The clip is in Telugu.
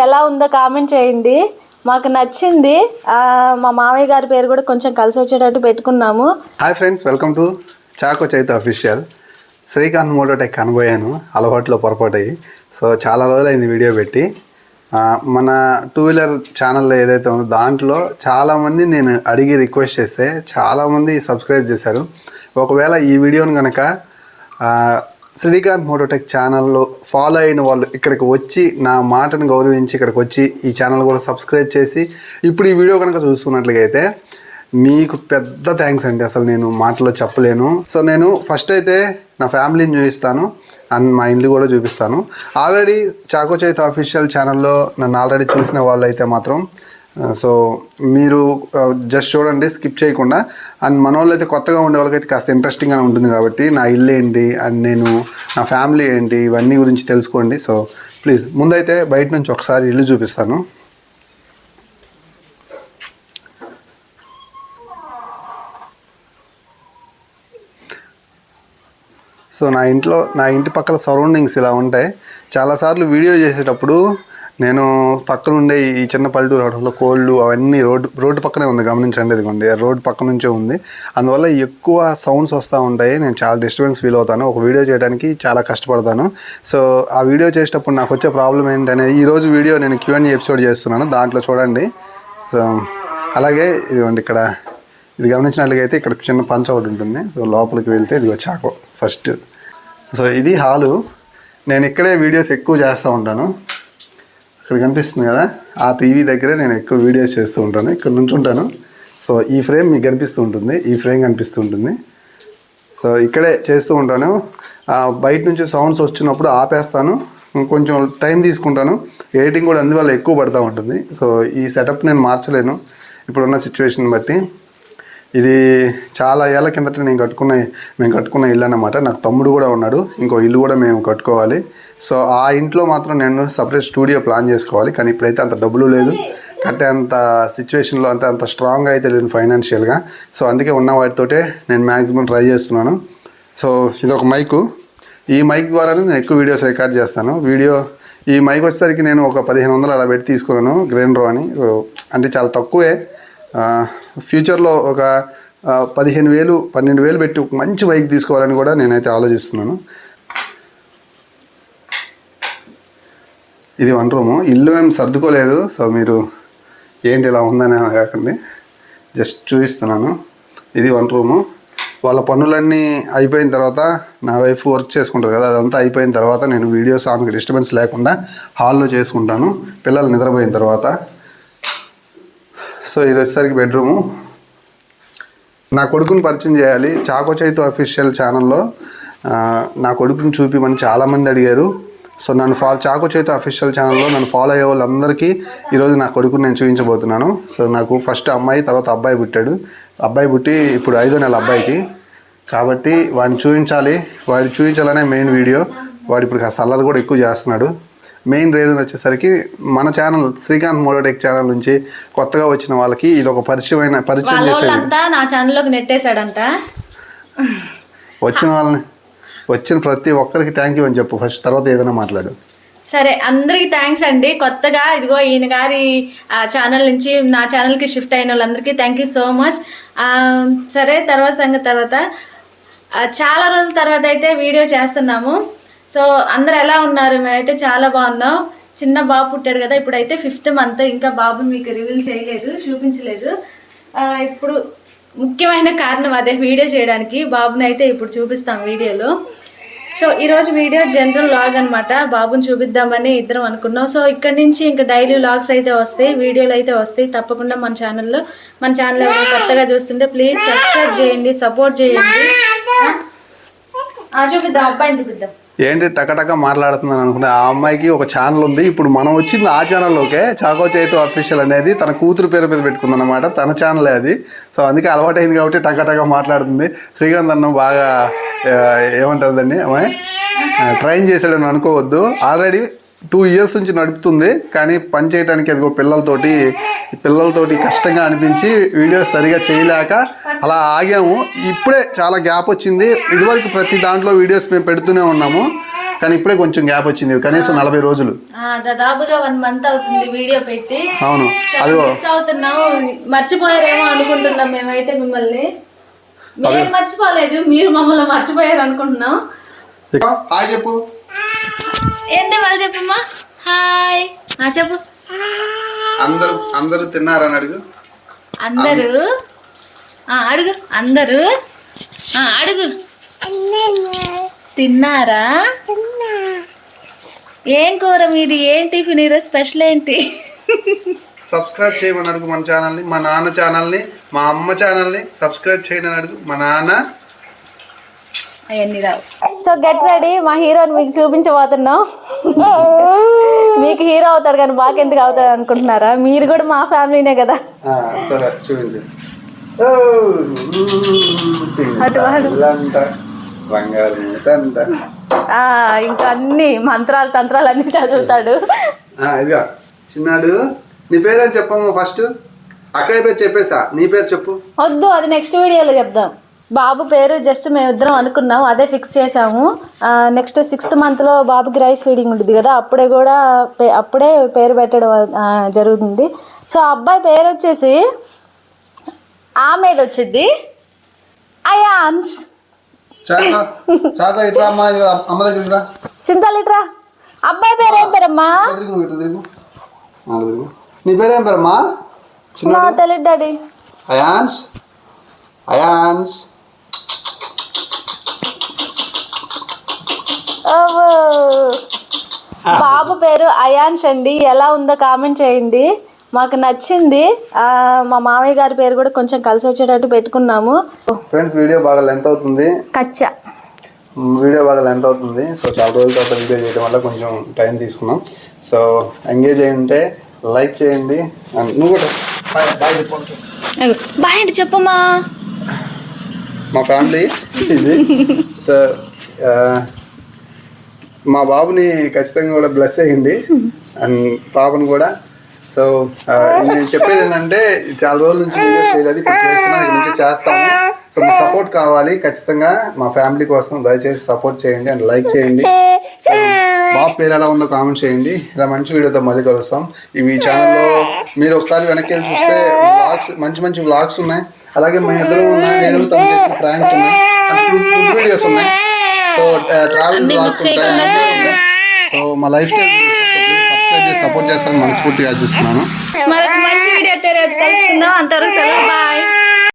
ఎలా ఉందో కామెంట్ చేయండి. మాకు నచ్చింది. మా మామయ్య గారి పేరు కూడా కొంచెం కలిసి వచ్చేటట్టు పెట్టుకున్నాము. Hi friends welcome to Chako Chaitha official Srikanth Mototech కనబోయాను అలవాట్లో పొరపాటు అయ్యి సో చాలా రోజులైంది వీడియో పెట్టి. మన టూ వీలర్ ఛానల్లో ఏదైతే ఉందో దాంట్లో చాలామంది నేను అడిగి రిక్వెస్ట్ చేస్తే చాలామంది సబ్స్క్రైబ్ చేశారు. ఒకవేళ ఈ వీడియోని కనుక శ్రీకాంత్ మోటోటెక్ ఛానల్లో ఫాలో అయిన వాళ్ళు ఇక్కడికి వచ్చి నా మాటను గౌరవించి ఇక్కడికి వచ్చి ఈ ఛానల్ కూడా సబ్స్క్రైబ్ చేసి ఇప్పుడు ఈ వీడియో కనుక చూస్తున్నట్లయితే మీకు పెద్ద థ్యాంక్స్ అండి. అసలు నేను మాటలో చెప్పలేను. సో నేను ఫస్ట్ అయితే నా ఫ్యామిలీని చూపిస్తాను అండ్ మా ఇండ్లు కూడా చూపిస్తాను. ఆల్రెడీ చాకో చైత్ అఫీషియల్ ఛానల్లో నన్ను ఆల్రెడీ చూసిన వాళ్ళు అయితే మాత్రం సో మీరు జస్ట్ చూడండి స్కిప్ చేయకుండా. అండ్ మన వాళ్ళు అయితే కొత్తగా ఉండే వాళ్ళకైతే కాస్త ఇంట్రెస్టింగ్గానే ఉంటుంది కాబట్టి నా ఇల్లు ఏంటి అండ్ నేను నా ఫ్యామిలీ ఏంటి ఇవన్నీ గురించి తెలుసుకోండి. సో ప్లీజ్ ముందైతే బయట నుంచి ఒకసారి ఇల్లు చూపిస్తాను. సో నా ఇంట్లో నా ఇంటి పక్కల సరౌండింగ్స్ ఇలా ఉంటాయి. చాలాసార్లు వీడియో చేసేటప్పుడు నేను పక్కన ఉండే ఈ చిన్న పల్లెటూరు అవడంలో కోళ్ళు అవన్నీ రోడ్డు రోడ్డు పక్కనే ఉంది గమనించండి ఇదిగోండి. రోడ్డు పక్క నుంచే ఉంది. అందువల్ల ఎక్కువ సౌండ్స్ వస్తూ ఉంటాయి. నేను చాలా డిస్టర్బెన్స్ ఫీల్ అవుతాను. ఒక వీడియో చేయడానికి చాలా కష్టపడతాను. సో ఆ వీడియో చేసేటప్పుడు నాకు వచ్చే ప్రాబ్లం ఏంటనేది ఈరోజు వీడియో నేను క్యూఎన్ ఎపిసోడ్ చేస్తున్నాను. దాంట్లో చూడండి. సో అలాగే ఇదిగోండి ఇక్కడ ఇది గమనించినట్లయితే ఇక్కడ చిన్న పంచ ఒకటి ఉంటుంది. సో లోపలికి వెళ్తే ఇది చాకో ఫస్ట్ సో ఇది హాలు. నేను ఇక్కడే వీడియోస్ ఎక్కువ చేస్తూ ఉంటాను. ఇక్కడ కనిపిస్తుంది కదా? ఆ టీవీ దగ్గరే నేను ఎక్కువ వీడియోస్ చేస్తూ ఉంటాను. ఇక్కడ నుంచి ఉంటాను. సో ఈ ఫ్రేమ్ మీకు కనిపిస్తూ ఉంటుంది. ఈ ఫ్రేమ్ కనిపిస్తూ ఉంటుంది. సో ఇక్కడే చేస్తూ ఉంటాను. బయట నుంచి సౌండ్స్ వచ్చినప్పుడు ఆపేస్తాను. కొంచెం టైం తీసుకుంటాను. ఎడిటింగ్ కూడా అందువల్ల ఎక్కువ పడుతూ ఉంటుంది. సో ఈ సెటప్ నేను మార్చలేను. ఇప్పుడున్న సిచ్యువేషన్ బట్టి. ఇది చాలా ఏళ్ళ కిందట నేను కట్టుకున్న మేము కట్టుకున్న ఇల్లు అన్నమాట. నాకు తమ్ముడు కూడా ఉన్నాడు. ఇంకో ఇల్లు కూడా మేము కట్టుకోవాలి. సో ఆ ఇంట్లో మాత్రం నేను సపరేట్ స్టూడియో ప్లాన్ చేసుకోవాలి. కానీ ఇప్పుడైతే అంత డబ్బులు లేదు. కట్టే అంత సిచ్యువేషన్లో అంత అంత స్ట్రాంగ్ అయితే లేదు ఫైనాన్షియల్గా సో అందుకే ఉన్న వాటితోటే నేను మ్యాక్సిమం ట్రై చేస్తున్నాను. సో ఇది ఒక మైకు ఈ మైక్ ద్వారానే నేను ఎక్కువ వీడియోస్ రికార్డ్ చేస్తాను. వీడియో ఈ మైక్ వచ్చేసరికి నేను ఒక పదిహేను వందలు అలా పెట్టి తీసుకున్నాను. గ్రైండ్రో అని. అంటే చాలా తక్కువే. ఫ్యూచర్లో ఒక పదిహేను వేలు పన్నెండు వేలు పెట్టి ఒక మంచి మైక్ తీసుకోవాలని కూడా నేనైతే ఆలోచిస్తున్నాను. ఇది వన్ రూము ఇల్లు ఏం సర్దుకోలేదు. సో మీరు ఏంటి ఇలా ఉందని కాకండి జస్ట్ చూపిస్తున్నాను. ఇది వన్ రూము వాళ్ళ పనులన్నీ అయిపోయిన తర్వాత నా వైఫ్ వర్క్ చేసుకుంటుంది కదా అదంతా అయిపోయిన తర్వాత నేను వీడియోస్ ఆమెకు డిస్టర్బెన్స్ లేకుండా హాల్లో చేసుకుంటాను. పిల్లలు నిద్రపోయిన తర్వాత. సో ఇది వచ్చేసరికి బెడ్రూము నా కొడుకుని పరిచయం చేయాలి. చాకో చైతు అఫీషియల్ ఛానల్లో నా కొడుకుని చూపిమని చాలామంది అడిగారు. సో నన్ను ఫాలో చాకో చైతు అఫీషియల్ ఛానల్లో నన్ను ఫాలో అయ్యే వాళ్ళందరికీ ఈరోజు నా కొడుకుని నేను చూపించబోతున్నాను. సో నాకు ఫస్ట్ అమ్మాయి తర్వాత అబ్బాయి పుట్టాడు. అబ్బాయి పుట్టి ఇప్పుడు ఐదో నెల అబ్బాయికి. కాబట్టి వాడిని చూపించాలి. వాడిని చూపించాలనే మెయిన్ వీడియో వాడు ఇప్పుడు కాస్త అల్లరి కూడా ఎక్కువ చేస్తున్నాడు. మెయిన్ రీజన్ వచ్చేసరికి మన ఛానల్ శ్రీకాంత్ మోడోటెక్ ఛానల్ నుంచి కొత్తగా వచ్చిన వాళ్ళకి ఇది ఒక పరిచయమైన పరిచయం వాళ్ళ చేసే వాళ్ళంతా నా ఛానల్లోకి నెట్టేశాడంట. వచ్చిన వాళ్ళని వచ్చిన ప్రతి ఒక్కరికి థ్యాంక్ యూ అని చెప్పు. ఫస్ట్ తర్వాత ఏదైనా మాట్లాడు. సరే అందరికి థ్యాంక్స్ అండి. కొత్తగా ఇదిగో ఈయన గారి ఆ, ఛానల్ నుంచి నా ఛానల్కి షిఫ్ట్ అయిన వాళ్ళందరికీ థ్యాంక్ యూ సో మచ్ సరే తర్వాత సంగతి తర్వాత. చాలా రోజుల తర్వాత అయితే వీడియో చేస్తున్నాము. సో అందరు ఎలా ఉన్నారు? మేమైతే చాలా బాగున్నాం. చిన్న బాబు పుట్టాడు కదా ఇప్పుడైతే ఫిఫ్త్ మంత్ ఇంకా బాబుని మీకు రివీల్ చేయలేదు చూపించలేదు. ఇప్పుడు ముఖ్యమైన కారణం అదే వీడియో చేయడానికి. బాబుని అయితే ఇప్పుడు చూపిస్తాం వీడియోలో సో ఈరోజు వీడియో జనరల్ లాగ్ అనమాట బాబుని చూపిద్దామని ఇద్దరం అనుకున్నాం. సో ఇక్కడ నుంచి ఇంకా డైలీ లాగ్స్ అయితే వస్తాయి వీడియోలు అయితే వస్తాయి. తప్పకుండా మన ఛానల్లో మన ఛానల్ ఎవరైనా కొత్తగా చూస్తుంటే ప్లీజ్ సబ్స్క్రైబ్ చేయండి సపోర్ట్ చేయండి. చూపిద్దాం అబ్బాయిని చూపిద్దాం. ఏంటి టకటక మాట్లాడుతున్నాను అనుకున్నా. ఆ అమ్మాయికి ఒక ఛానల్ ఉంది. ఇప్పుడు మనం వచ్చింది ఆ ఛానల్లోకే. చాకో చేతు అఫీషియల్ అనేది తన కూతురు పేరు మీద పెట్టుకుందన్నమాట. తన ఛానలే అది. సో అందుకే అలవాటైంది కాబట్టి టకటక మాట్లాడుతుంది. శ్రీకాంత్ అన్నం బాగా ఏమంటారు దాన్ని? అమ్మాయి ట్రైన్ చేసాడని అనుకోవద్దు. ఆల్రెడీ టూ ఇయర్స్ నుంచి నడుపుతుంది. కానీ పని చేయడానికి అదిగో పిల్లలతోటి పిల్లలతోటి కష్టంగా అనిపించి వీడియోస్ సరిగా చేయలేక అలా ఆగాము. ఇప్పుడే చాలా గ్యాప్ వచ్చింది. ఇదివరకు ప్రతి దాంట్లో వీడియోస్ మేము పెడుతూనే ఉన్నాము. కానీ ఇప్పుడే కొంచెం గ్యాప్ వచ్చింది. కనీసం నలభై రోజులు. ఆ, దాదాపుగా వన్ మంత్ అవుతుంది వీడియో పెట్టి. అవును. అదిగో. మర్చిపోయారేమో అనుకుంటున్నాం మేమైతే మిమ్మల్ని. మేము మర్చిపోలేదు మీరు మమ్మల్ని మర్చిపోయారు అనుకుంటున్నాం. హాయ్ చెప్పు. ఏంటి వాళ్ళు చెప్పమ్మా? హాయ్. ఆ చెప్పు. అందరూ అందరూ తిన్నారని అడుగు. అందరూ? ఆ, అడుగు. అందరూ? ఆ, అడుగు. తిన్నారా? ఏం కూర మీది? ఏం టిఫిన్? ఈరోజు స్పెషల్ ఏంటి? సబ్స్క్రైబ్ చేయమని అడుగు మన ఛానల్ని మా నాన్న ఛానల్ని మా అమ్మ ఛానల్ని సబ్స్క్రైబ్ చేయమని అడుగు. మా నాన్న. సో గెట్ రెడీ మా హీరోని మీకు చూపించబోతున్నాం. మీకు హీరో అవుతాడు కానీ మాకెందుకు అవుతాడు అనుకుంటున్నారా? మీరు కూడా మా ఫ్యామిలీనే కదా. సరే చూపించు. ఇంకా అన్ని మంత్రాలు తంత్రాలు అన్ని చదువుతాడు. ఇదిగా చిన్నాడు. నీ పేరేం చెప్పమ్మా ఫస్ట్ అక్కయ్య పేరు చెప్పేసా? నీ పేరు చెప్పు. వద్దు అది నెక్స్ట్ వీడియోలో చెప్దాం. బాబు పేరు జస్ట్ మేమిద్దరం అనుకున్నాం అదే ఫిక్స్ చేసాము నెక్స్ట్ సిక్స్త్ మంత్లో బాబుకి రైస్ ఫీడింగ్ ఉంటుంది కదా అప్పుడే కూడా అప్పుడే పేరు పెట్టడం ఆ, జరుగుతుంది. సో అబ్బాయి పేరు వచ్చేసి ఆమె వచ్చింది అయాన్స్ చింతలిట్రా అబ్బాయి పేరు ఏం పేరమ్మా? నీ పేరేం పేరమ్మా? చిన్న నా తెలియదు డాడీ. అయాన్స్? అయాన్స్. బాబు పేరు అయాన్ష్ అండి. ఎలా ఉందో కామెంట్ చేయండి. మాకు నచ్చింది. ఆ, మా మామయ్య గారి పేరు కూడా కొంచెం కలిసి వచ్చేటట్టు పెట్టుకున్నాము. ఫ్రెండ్స్ వీడియో బాగా లెంత్ అవుతుంది. కచ్చా. వీడియో బాగా లెంత్ అవుతుంది. సో చాలా రోజుల తర్వాత వీడియో చేయడం వల్ల కొంచెం టైం తీసుకున్నాం. సో ఎంగేజ్ అయి ఉంటే లైక్ చేయండి And నువ్వు కూడా బాయ్ బాయ్ చెప్పు బాయ్ అండి చెప్పమ్మా. మా ఫ్యామిలీ ఇది. సో మా బాబుని ఖచ్చితంగా కూడా బ్లెస్ అయ్యింది అండ్ పాపను కూడా. సో నేను చెప్పేది ఏంటంటే చాలా రోజుల నుంచి వీడియోస్ చేయలేదు. ఇప్పుడు నుంచి చేస్తాను సో మీ సపోర్ట్ కావాలి ఖచ్చితంగా. మా ఫ్యామిలీ కోసం దయచేసి సపోర్ట్ చేయండి అండ్ లైక్ చేయండి. బాబు పేరు ఎలా ఉందో కామెంట్ చేయండి. ఇలా మంచి వీడియోతో మళ్ళీ కలుస్తాం. ఇవి ఛానల్లో మీరు ఒకసారి వెనక్కి వెళ్ళి చూస్తే వ్లాగ్స్ మంచి మంచి వ్లాగ్స్ ఉన్నాయి. అలాగే మా ఇద్దరు ఉన్నాయి నేను తను చేసిన ప్రాంక్స్ ఉన్నాయి. ఫుడ్ వీడియోస్ ఉన్నాయి. సో ట్రావెల్ వ్లాగ్స్ ఉంటాయి. సో మా లైఫ్ స్టైల్ సబ్స్క్రైబ్ చేసి సపోర్ట్ చేస్తారని మనస్ఫూర్తిగా ఆశిస్తున్నాను. మరొక మంచి వీడియో కలుసుకుందాం. అంతవరకు సెలవు. బాయ్